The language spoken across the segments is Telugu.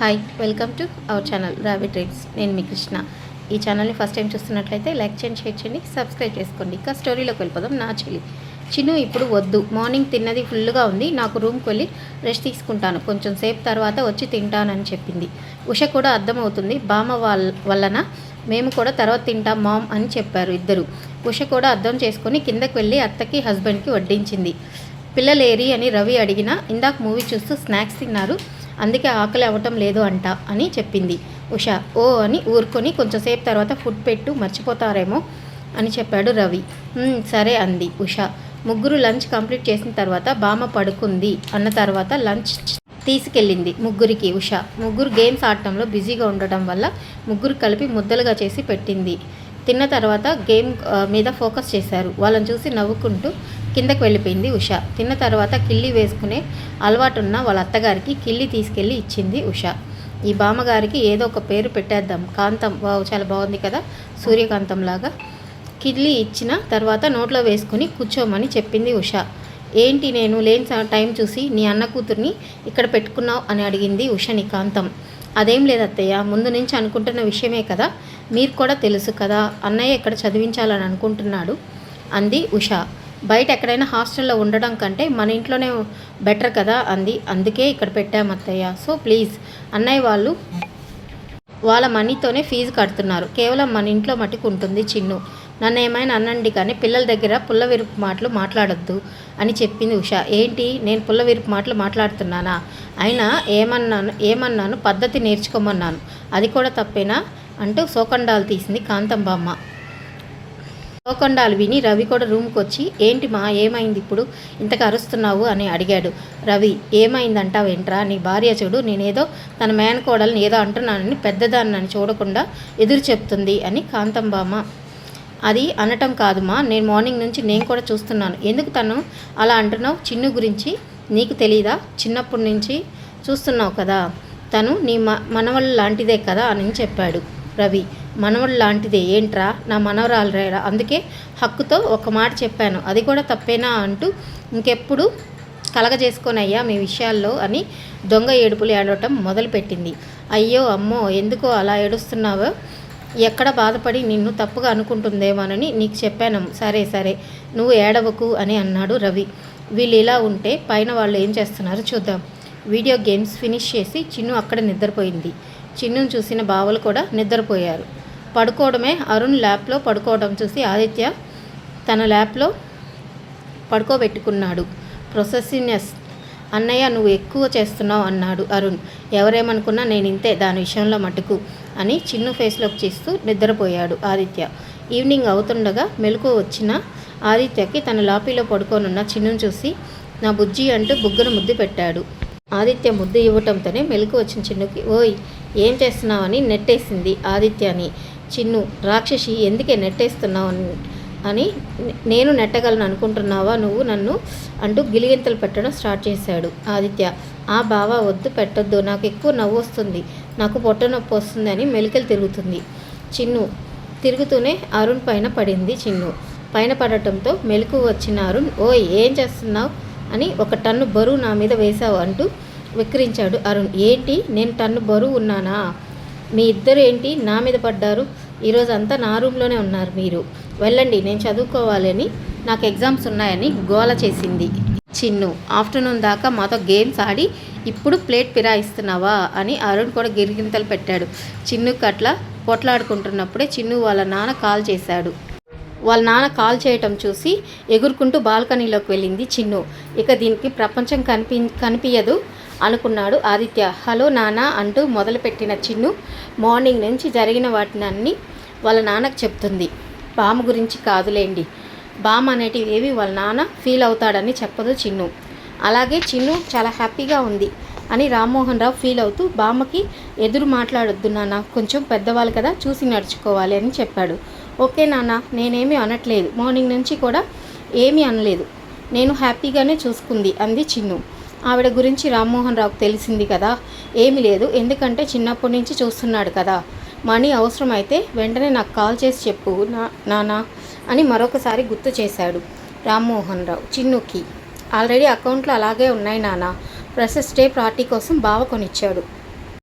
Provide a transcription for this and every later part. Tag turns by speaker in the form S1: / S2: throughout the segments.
S1: Hi welcome to our channel Ravi trades నేను మీ కృష్ణ. ఈ ఛానల్ని ఫస్ట్ టైం చూస్తున్నట్లయితే లైక్ చేయండి షేర్ చేయండి సబ్స్క్రైబ్ చేసుకోండి. ఇంకా స్టోరీలోకి వెళ్ళిపోదాం నా చెల్లి. చిన్ను ఇప్పుడు వద్దు. మార్నింగ్ తిన్నది ఫుల్గా ఉంది. నాకు రూమ్కి వెళ్ళి రెస్ట్ తీసుకుంటాను. కొంచెం సేపు తర్వాత వచ్చి తింటానని చెప్పింది. ఉష కూడా అర్థమవుతుంది. బామ వాళ్ళ వలన మేము కూడా తర్వాత తింటాం మామ్ అని చెప్పారు ఇద్దరు. ఉష కూడా అర్థం చేసుకొని కిందకి వెళ్ళి అత్తకి హస్బెండ్కి వడ్డించింది. పిల్లలేరి అని రవి అడిగినా ఇందాక మూవీ చూస్తూ స్నాక్స్ తిన్నారు. అందుకే ఆకలి అవ్వటం లేదు అంట అని చెప్పింది. ఉష ఓ అని ఊరుకొని కొంచెంసేపు తర్వాత ఫుడ్ పెట్టు మర్చిపోతారేమో అని చెప్పాడు రవి. సరే అంది ఉష. ముగ్గురు లంచ్ కంప్లీట్ చేసిన తర్వాత బామ్మ పడుకుంది. అన్న తర్వాత లంచ్ తీసుకెళ్ళింది ముగ్గురికి ఉష. ముగ్గురు గేమ్స్ ఆడటంలో బిజీగా ఉండటం వల్ల ముగ్గురు కలిపి ముద్దలుగా చేసి పెట్టింది. తిన్న తర్వాత గేమ్ మీద ఫోకస్ చేశారు. వాళ్ళని చూసి నవ్వుకుంటూ కిందకు వెళ్ళిపోయింది ఉష. తిన్న తర్వాత కిల్లి వేసుకునే అలవాటున్న వాళ్ళ అత్తగారికి కిల్లి తీసుకెళ్ళి ఇచ్చింది ఉష. ఈ బామ్మగారికి ఏదో ఒక పేరు పెట్టేద్దాం. కాంతం వావ్ చాలా బాగుంది కదా? సూర్యకాంతం లాగా. కిల్లి ఇచ్చిన తర్వాత నోట్లో వేసుకుని కూర్చోమని చెప్పింది ఉష. ఏంటి నేను లేని స- టైం చూసి నీ అన్న కూతుర్ని ఇక్కడ పెట్టుకున్నావు అని అడిగింది ఉషని కాంతం. అదేం లేదు అత్తయ్య ముందు నుంచి అనుకుంటున్న విషయమే కదా? మీరు కూడా తెలుసు కదా అన్నయ్య ఇక్కడ చదివించాలని అనుకుంటున్నాడు అంది ఉష. బయట ఎక్కడైనా హాస్టల్లో ఉండడం కంటే మన ఇంట్లోనే బెటర్ కదా అంది. అందుకే ఇక్కడ పెట్టాము అత్తయ్య. సో ప్లీజ్ అన్నయ్య వాళ్ళు వాళ్ళ మనీతోనే ఫీజు కడుతున్నారు. కేవలం మన ఇంట్లో మటుకు ఉంటుంది చిన్ను. నన్ను ఏమైనా అనండి కానీ పిల్లల దగ్గర పుల్ల విరుపు మాటలు మాట్లాడొద్దు అని చెప్పింది ఉష. ఏంటి? నేను పుల్ల విరుపు మాటలు మాట్లాడుతున్నానా? అయినా ఏమన్నాను ఏమన్నాను పద్ధతి నేర్చుకోమన్నాను. అది కూడా తప్పేనా? అంటూ సోకండాలు తీసింది కాంతంబామ్మ కోకొండాలు విని రవి కూడా రూమ్కి వచ్చి ఏంటి మా ఏమైంది ఇప్పుడు? ఇంతకు అరుస్తున్నావు? అని అడిగాడు. రవి ఏమైందంటావేంట్రా నీ భార్య చూడు నేనేదో తన మేనకోడల్ని ఏదో అంటున్నానని పెద్దదాన్ని చూడకుండా ఎదురు చెప్తుంది అని కాంతంబామ్మ. అది అనటం కాదుమా నేను మార్నింగ్ నుంచి నేను కూడా చూస్తున్నాను. ఎందుకు తను అలా అంటున్నావు? చిన్ను గురించి నీకు తెలీదా? చిన్నప్పటి నుంచి చూస్తున్నావు కదా తను నీ మ మనవళ్ళు లాంటిదే కదా అని చెప్పాడు రవి. మనవడు లాంటిదే ఏంట్రా? నా మనవరాలు రేరా అందుకే హక్కుతో ఒక మాట చెప్పాను. అది కూడా తప్పేనా అంటూ ఇంకెప్పుడు కలగజేసుకోనయ్యా మీ విషయాల్లో అని దొంగ ఏడుపులు ఏడవటం మొదలుపెట్టింది. అయ్యో అమ్మో ఎందుకో అలా ఏడుస్తున్నావో? ఎక్కడ బాధపడి నిన్ను తప్పుగా అనుకుంటుందేమోనని నీకు చెప్పాను. సరే సరే నువ్వు ఏడవకు అని అన్నాడు రవి. వీళ్ళు ఇలా ఉంటే పైన వాళ్ళు ఏం చేస్తున్నారో చూద్దాం. వీడియో గేమ్స్ ఫినిష్ చేసి చిన్ను అక్కడ నిద్రపోయింది. చిన్నును చూసిన బావలు కూడా నిద్రపోయారు. పడుకోవడమే. అరుణ్ ల్యాప్లో పడుకోవడం చూసి ఆదిత్య తన ల్యాప్లో పడుకోబెట్టుకున్నాడు. ప్రొసెసినెస్. అన్నయ్య నువ్వు ఎక్కువ చేస్తున్నావు అన్నాడు అరుణ్. ఎవరేమనుకున్నా నేను ఇంతే దాని విషయంలో మటుకు అని చిన్ను ఫేస్లోకి చేస్తూ నిద్రపోయాడు ఆదిత్య. ఈవినింగ్ అవుతుండగా మెలకు వచ్చిన ఆదిత్యకి తన లాపీలో పడుకోనున్న చిన్నును చూసి నా బుజ్జి అంటూ బుగ్గను ముద్దు పెట్టాడు. ఆదిత్య ముద్దు ఇవ్వటంతోనే మెలకు వచ్చిన చిన్నుకి ఓయ్ ఏం చేస్తున్నావని నెట్టేసింది ఆదిత్యని చిన్ను రాక్షసి ఎందుకే నెట్టేస్తున్నావు అని- నేను నెట్టగలను అనుకుంటున్నావా? నువ్వు నన్ను అంటూ గిలిగింతలు పెట్టడం స్టార్ట్ చేశాడు ఆదిత్య. ఆ బావ వద్దు పెట్టొద్దు నాకు ఎక్కువ నవ్వు వస్తుంది నాకు పొట్ట నొప్పి వస్తుంది అని మెలికలు తిరుగుతుంది. చిన్ను తిరుగుతూనే అరుణ్ పైన పడింది చిన్ను. పైన పడటంతో మెలకు వచ్చిన అరుణ్ ఓయ్ ఏం చేస్తున్నావు? అని ఒక టన్ను బరువు నా మీద వేశావు అంటూ విక్రించాడు అరుణ్. ఏంటి? నేను టన్ను బరువు ఉన్నానా? మీ ఇద్దరు ఏంటి? నా మీద పడ్డారు. ఈరోజు అంతా నా రూమ్లోనే ఉన్నారు మీరు. వెళ్ళండి నేను చదువుకోవాలని నాకు ఎగ్జామ్స్ ఉన్నాయని గోల చేసింది. చిన్ను ఆఫ్టర్నూన్ దాకా మాతో గేమ్స్ ఆడి ఇప్పుడు ప్లేట్ పిరాయిస్తున్నావా అని అరుణ్ కూడా గిరిగింతలు పెట్టాడు. చిన్నుకి అట్లా పొట్లాడుకుంటున్నప్పుడే చిన్ను వాళ్ళ నాన్న కాల్ చేశాడు. వాళ్ళ నాన్న కాల్ చేయటం చూసి ఎగురుకుంటూ బాల్కనీలోకి వెళ్ళింది చిన్ను. ఇక దీనికి ప్రపంచం కనిపి కనిపించదు అనుకున్నాడు ఆదిత్య. హలో నాన్న అంటూ మొదలుపెట్టిన చిన్ను మార్నింగ్ నుంచి జరిగిన వాటిని అన్నీ వాళ్ళ నాన్నకు చెప్తుంది. బామ్మ గురించి కాదులేండి. బామ్మ అనేటివి ఏవి వాళ్ళ నాన్న ఫీల్ అవుతాడని చెప్పదు చిన్ను. అలాగే చిన్ను చాలా హ్యాపీగా ఉంది అని రామ్మోహన్ రావు ఫీల్ అవుతూ బామ్మకి ఎదురు మాట్లాడొద్దు నాన్న. కొంచెం పెద్దవాళ్ళు కదా చూసి నడుచుకోవాలి అని చెప్పాడు. ఓకే నాన్న నేనేమీ అనట్లేదు. మార్నింగ్ నుంచి కూడా ఏమీ అనలేదు. నేను హ్యాపీగానే చూసుకుంది అంది చిన్ను. ఆవిడ గురించి రామ్మోహన్ రావుకు తెలిసింది కదా. ఏమీ లేదు. ఎందుకంటే చిన్నప్పటి నుంచి చూస్తున్నాడు కదా. మనీ అవసరమైతే వెంటనే నాకు కాల్ చేసి చెప్పు నా నానా అని మరొకసారి గుర్తు చేశాడు రామ్మోహన్ రావు. చిన్నుకి. ఆల్రెడీ అకౌంట్లో అలాగే ఉన్నాయి నానా. ఫ్రెషర్స్ డే పార్టీ కోసం బావ కొనిచ్చాడు.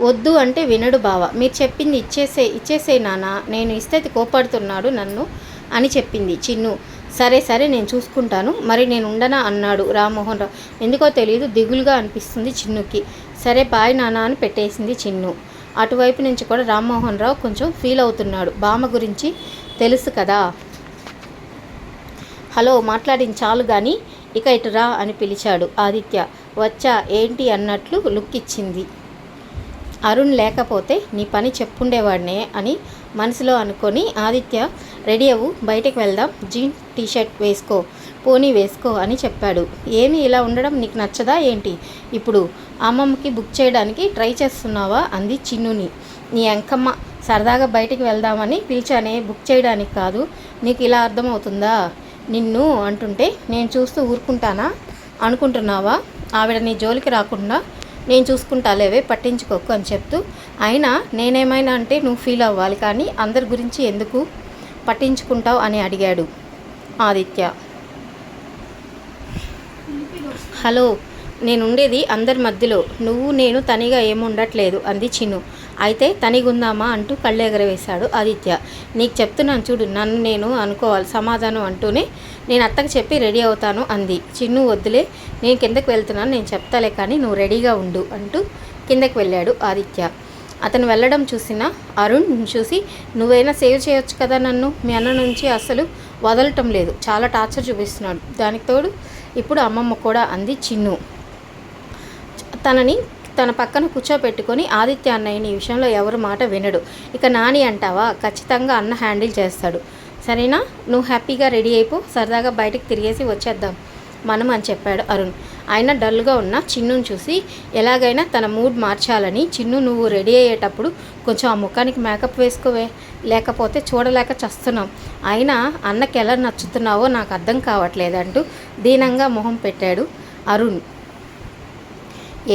S1: వద్దు అంటే వినడు బావ. మీరు చెప్పింది ఇచ్చేసే ఇచ్చేసే నానా. నేను ఇస్తే కోపడుతున్నాడు నన్ను అని చెప్పింది చిన్ను. సరే సరే నేను చూసుకుంటాను. మరి నేను ఉండనా? అన్నాడు రామ్మోహన్ రావు. ఎందుకో తెలియదు దిగులుగా అనిపిస్తుంది చిన్నుకి. సరే బాయ్ నానా అని పెట్టేసింది చిన్ను. అటువైపు నుంచి కూడా రామ్మోహన్ రావు కొంచెం ఫీల్ అవుతున్నాడు. బామ్మ గురించి తెలుసు కదా. హలో మాట్లాడిన చాలు కానీ ఇక ఇటు రా అని పిలిచాడు ఆదిత్య. వచ్చా ఏంటి అన్నట్లు లుక్ ఇచ్చింది. అరుణ్ లేకపోతే నీ పని చెప్పుండేవాడినే అని మనసులో అనుకొని ఆదిత్య రెడీ అవ్వు బయటకు వెళ్దాం. జీన్ టీషర్ట్ వేసుకో పోనీ వేసుకో అని చెప్పాడు. ఏమి ఇలా ఉండడం నీకు నచ్చదా ఏంటి? ఇప్పుడు అమ్మమ్మకి బుక్ చేయడానికి ట్రై చేస్తున్నావా? అంది చిన్నుని. నీ అంకమ్మ సరదాగా బయటికి వెళ్దామని పిలిచానే బుక్ చేయడానికి కాదు. నీకు ఇలా అర్థమవుతుందా? నిన్ను అంటుంటే నేను చూస్తూ ఊరుకుంటానా? అనుకుంటున్నావా? ఆవిడ నీ జోలికి రాకుండా నేను చూసుకుంటాలేవే పట్టించుకోకు అని చెప్తూ. అయినా నేనేమైనా అంటే నువ్వు ఫీల్ అవ్వాలి కానీ అందరి గురించి ఎందుకు? పట్టించుకుంటావు అని అడిగాడు ఆదిత్య. హలో నేను ఉండేది అందరి మధ్యలో. నువ్వు నేను తనిగా ఏముండట్లేదు అంది చిన్ను. అయితే తనిగుందామా అంటూ కళ్ళెగరవేశాడు ఆదిత్య. నీకు చెప్తున్నాను చూడు నన్ను నేను అనుకోవాలి సమాధానం అంటూనే నేను అత్తకు చెప్పి రెడీ అవుతాను అంది. చిన్ను వద్దులే నేను కిందకు వెళ్తున్నాను నేను చెప్తాలే కానీ నువ్వు రెడీగా ఉండు అంటూ కిందకు వెళ్ళాడు ఆదిత్య. అతను వెళ్ళడం చూసిన అరుణ్ చూసి నువ్వైనా సేవ్ చేయొచ్చు కదా నన్ను? మీ అన్న నుంచి అసలు వదలటం లేదు. చాలా టార్చర్ చూపిస్తున్నాడు. దానికి తోడు ఇప్పుడు అమ్మమ్మ కూడా అంది చిన్ను. తనని తన పక్కన కూర్చోపెట్టుకొని ఆదిత్య అన్నయ్యని ఈ విషయంలో ఎవరు మాట వినడు. ఇక నాని అంటావా? ఖచ్చితంగా అన్న హ్యాండిల్ చేస్తాడు. సరేనా? నువ్వు హ్యాపీగా రెడీ అయిపో. సరదాగా బయటకు తిరిగేసి వచ్చేద్దాం. మనం అని చెప్పాడు అరుణ్. ఆయన డల్గా ఉన్న చిన్నుని చూసి ఎలాగైనా తన మూడ్ మార్చాలని చిన్ను నువ్వు రెడీ అయ్యేటప్పుడు కొంచెం ఆ ముఖానికి మేకప్ వేసుకోవే లేకపోతే చూడలేక చస్తున్నాం. అయినా అన్నకి ఎలా నచ్చుతున్నావో నాకు అర్థం కావట్లేదు అంటూ దీనంగా మొహం పెట్టాడు అరుణ్.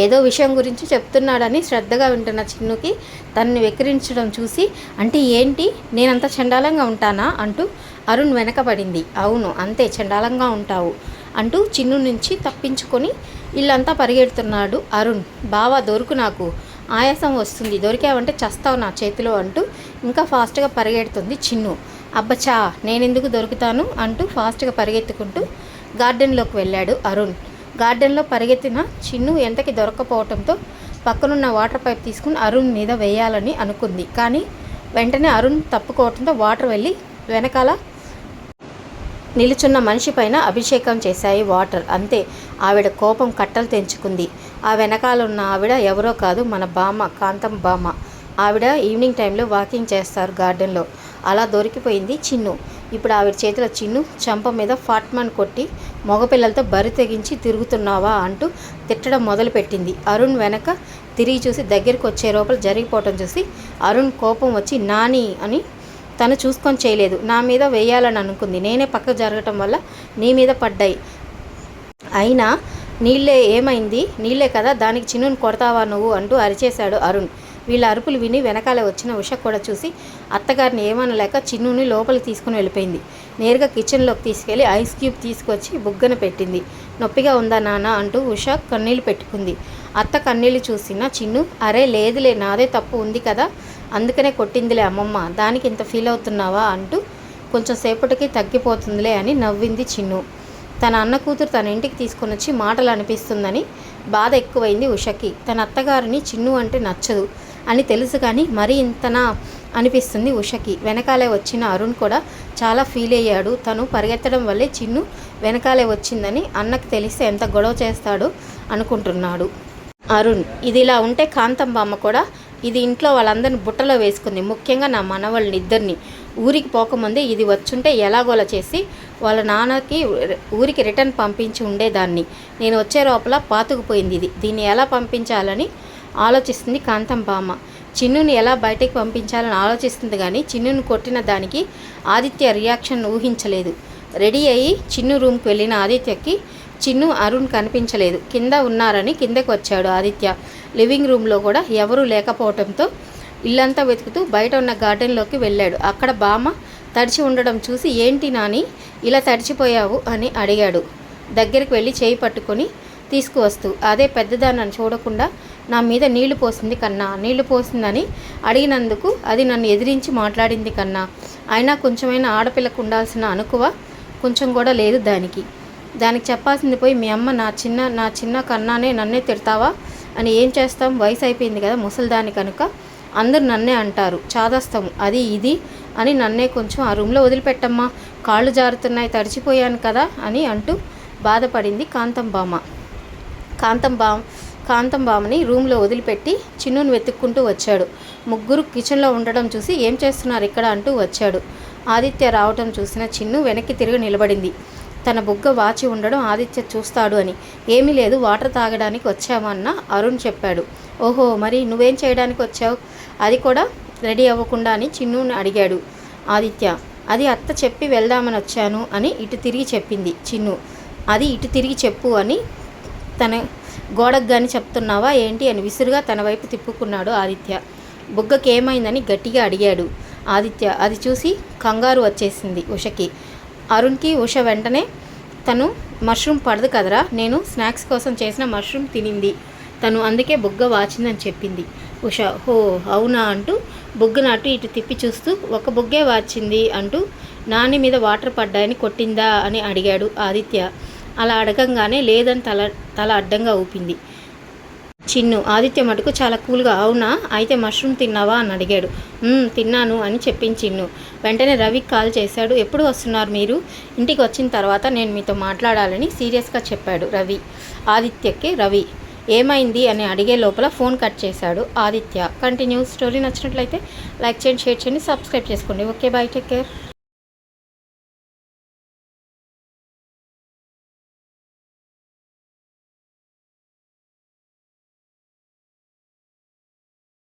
S1: ఏదో విషయం గురించి చెప్తున్నాడని శ్రద్ధగా వింటున్న చిన్నుకి తనని వెక్కిరించడం చూసి అంటే ఏంటి? నేనంత చండాలంగా ఉంటానా? అంటూ అరుణ్ వెనకబడింది. అవును అంతే చండాలంగా ఉంటావు. అంటూ చిన్ను నుంచి తప్పించుకొని ఇల్లంతా పరిగెడుతున్నాడు అరుణ్. బావా దొరుకు నాకు. ఆయాసం వస్తుంది. దొరికావంటే చస్తావు నా చేతిలో అంటూ ఇంకా ఫాస్ట్గా పరిగెడుతుంది చిన్ను. అబ్బచా నేనెందుకు దొరుకుతాను? అంటూ ఫాస్ట్గా పరిగెత్తుకుంటూ గార్డెన్లోకి వెళ్ళాడు అరుణ్. గార్డెన్లో పరిగెత్తిన చిన్ను ఎంతకి దొరకపోవడంతో పక్కనున్న వాటర్ పైప్ తీసుకుని అరుణ్ మీద వేయాలని అనుకుంది. కానీ వెంటనే అరుణ్ తప్పుకోవడంతో వాటర్ వెళ్ళి వెనకాల నిలుచున్న మనిషి పైన అభిషేకం చేశాయి వాటర్. అంతే ఆవిడ కోపం కట్టలు తెంచుకుంది. ఆ వెనకాల ఉన్న ఆవిడ ఎవరో కాదు మన బామ్మ కాంతం బామ్మ. ఆవిడ ఈవినింగ్ టైంలో వాకింగ్ చేస్తారు గార్డెన్లో. అలా దొరికిపోయింది చిన్ను. ఇప్పుడు ఆవిడ చేతిలో చిన్ను చంప మీద ఫాట్మాన్ కొట్టి మగపిల్లలతో బరి తెగించి తిరుగుతున్నావా అంటూ తిట్టడం మొదలుపెట్టింది. అరుణ్ వెనక తిరిగి చూసి దగ్గరికి వచ్చే లోపల జరిగిపోవటం చూసి అరుణ్ కోపం వచ్చి నాని అని తను చూసుకొని చేయలేదు. నా మీద వేయాలని అనుకుంది. నేనే పక్క జరగటం వల్ల నీ మీద పడ్డాయి. అయినా నీళ్ళే ఏమైంది? నీళ్ళే కదా దానికి చిన్నుని కొడతావా నువ్వు? అంటూ అరిచేశాడు అరుణ్. వీళ్ళ అరుపులు విని వెనకాల వచ్చిన ఉష కూడా చూసి అత్తగారిని ఏమనలేక చిన్నుని లోపలికి తీసుకుని వెళ్ళిపోయింది. నేరుగా కిచెన్లోకి తీసుకెళ్ళి ఐస్ క్యూబ్ తీసుకొచ్చి బుగ్గన పెట్టింది. నొప్పిగా ఉందా నాన్న అంటూ ఉష కన్నీళ్ళు పెట్టుకుంది. అత్త కన్నీళ్ళు చూసిన చిన్ను అరే లేదులే నాదే తప్పు ఉంది కదా అందుకనే కొట్టిందిలే అమ్మమ్మ. దానికి ఇంత ఫీల్ అవుతున్నావా అంటూ కొంచెం సేపటికి తగ్గిపోతుందిలే అని నవ్వింది చిన్ను. తన అన్న కూతురు తన ఇంటికి తీసుకొని వచ్చి మాటలు అనిపిస్తుందని బాధ ఎక్కువైంది ఉషకి. తన అత్తగారిని చిన్ను అంటే నచ్చదు అని తెలుసు కానీ మరీ ఇంతనా అనిపిస్తుంది ఉషకి. వెనకాలే వచ్చిన అరుణ్ కూడా చాలా ఫీల్ అయ్యాడు. తను పరిగెత్తడం వల్లే చిన్ను వెనకాలే వచ్చిందని అన్నకు తెలిస్తే ఎంత గొడవ చేస్తాడో అనుకుంటున్నాడు. అరుణ్ ఇది ఇలా ఉంటే కాంతంబామ్మ కూడా ఇది ఇంట్లో వాళ్ళందరిని బుట్టలో వేసుకుంది. ముఖ్యంగా నా మనవాళ్ళని ఇద్దరిని. ఊరికి పోకముందే ఇది వచ్చుంటే ఎలాగోలా చేసి వాళ్ళ నాన్నకి ఊరికి రిటర్న్ పంపించి ఉండేదాన్ని. నేను వచ్చే లోపల పాతుకుపోయింది ఇది. దీన్ని ఎలా పంపించాలని ఆలోచిస్తుంది కాంతం బామ్మ. చిన్నుని ఎలా బయటకు పంపించాలని ఆలోచిస్తుంది కానీ చిన్నును కొట్టిన దానికి ఆదిత్య రియాక్షన్ ఊహించలేదు. రెడీ అయ్యి చిన్ను రూమ్కి వెళ్ళిన ఆదిత్యకి చిన్ను అరుణ్ కనిపించలేదు. కింద ఉన్నారని కిందకు వచ్చాడు ఆదిత్య. లివింగ్ రూమ్లో కూడా ఎవరూ లేకపోవడంతో ఇల్లంతా వెతుకుతూ బయట ఉన్న గార్డెన్లోకి వెళ్ళాడు. అక్కడ బామ్మ తడిచి ఉండడం చూసి ఏంటి నాని ఇలా తడిచిపోయావు? అని అడిగాడు. దగ్గరికి వెళ్ళి చేయి పట్టుకొని తీసుకువస్తూ అదే పెద్దదాన్ని చూడకుండా నా మీద నీళ్ళు పోసింది కన్నా నీళ్ళు పోసిందని అడిగినందుకు అది నన్ను ఎదిరించి మాట్లాడింది కన్నా. అయినా కొంచెమైనా ఆడపిల్లకు ఉండాల్సిన అనుకువ కొంచెం కూడా లేదు దానికి. దానికి చెప్పాల్సింది పోయి మీ అమ్మ నా చిన్న నా చిన్న కన్నానే నన్నే తిడతావా? అని ఏం చేస్తాం? వయసు అయిపోయింది కదా ముసలిదాని కనుక అందరు నన్నే అంటారు. చాదస్తాము అది ఇది అని నన్నే కొంచెం ఆ రూమ్లో వదిలిపెట్టమ్మా. కాళ్ళు జారుతున్నాయి తడిచిపోయాను కదా అని అంటూ బాధపడింది కాంతం బామ్మ కాంతం బామ్ కాంతం బామ్మని రూమ్లో వదిలిపెట్టి చిన్నుని వెతుక్కుంటూ వచ్చాడు. ముగ్గురు కిచెన్లో ఉండడం చూసి ఏం చేస్తున్నారు ఇక్కడ అంటూ వచ్చాడు. ఆదిత్య రావటం చూసిన చిన్ను వెనక్కి తిరిగి నిలబడింది. తన బుగ్గ వాచి ఉండడం ఆదిత్య చూస్తాడు అని. ఏమీ లేదు వాటర్ తాగడానికి వచ్చామన్న అరుణ్ చెప్పాడు. ఓహో మరి నువ్వేం చేయడానికి వచ్చావు? అది కూడా రెడీ అవ్వకుండా అని చిన్నుని అడిగాడు ఆదిత్య. అది అత్త చెప్పి వెళ్దామని వచ్చాను అని ఇటు తిరిగి చెప్పింది చిన్ను. అది ఇటు తిరిగి చెప్పు అని తన గోడకు కానీ చెప్తున్నావా ఏంటి అని విసురుగా తన వైపు తిప్పుకున్నాడు ఆదిత్య. బుగ్గకి ఏమైందని గట్టిగా అడిగాడు ఆదిత్య. అది చూసి కంగారు వచ్చేసింది ఉషకి. అరుణ్కి ఉష వెంటనే తను మష్రూమ్ పడదు కదరా నేను స్నాక్స్ కోసం చేసిన మష్రూమ్ తినింది. తను అందుకే బుగ్గ వాచిందని చెప్పింది. ఉష హో అవునా? అంటూ బుగ్గను అటు ఇటు తిప్పి చూస్తూ ఒక బుగ్గే వాచింది అంటూ నాని మీద వాటర్ పడ్డాయని కొట్టిందా? అని అడిగాడు ఆదిత్య. అలా అడగంగానే లేదని తల తల అడ్డంగా ఊపింది. చిన్ను. ఆదిత్య మటుకు చాలా కూల్గా అవునా? అయితే మష్రూమ్ తిన్నావా? అని అడిగాడు. తిన్నాను అని చెప్పించిన్ను వెంటనే రవికి కాల్ చేశాడు. ఎప్పుడు వస్తున్నారు మీరు? ఇంటికి వచ్చిన తర్వాత నేను మీతో మాట్లాడాలని సీరియస్గా చెప్పాడు రవి. ఆదిత్యకి రవి ఏమైంది? అని అడిగే లోపల ఫోన్ కట్ చేశాడు ఆదిత్య. కంటిన్యూ స్టోరీ నచ్చినట్లయితే లైక్ చేయండి షేర్ చేయండి సబ్స్క్రైబ్ చేసుకోండి. Okay bye take care.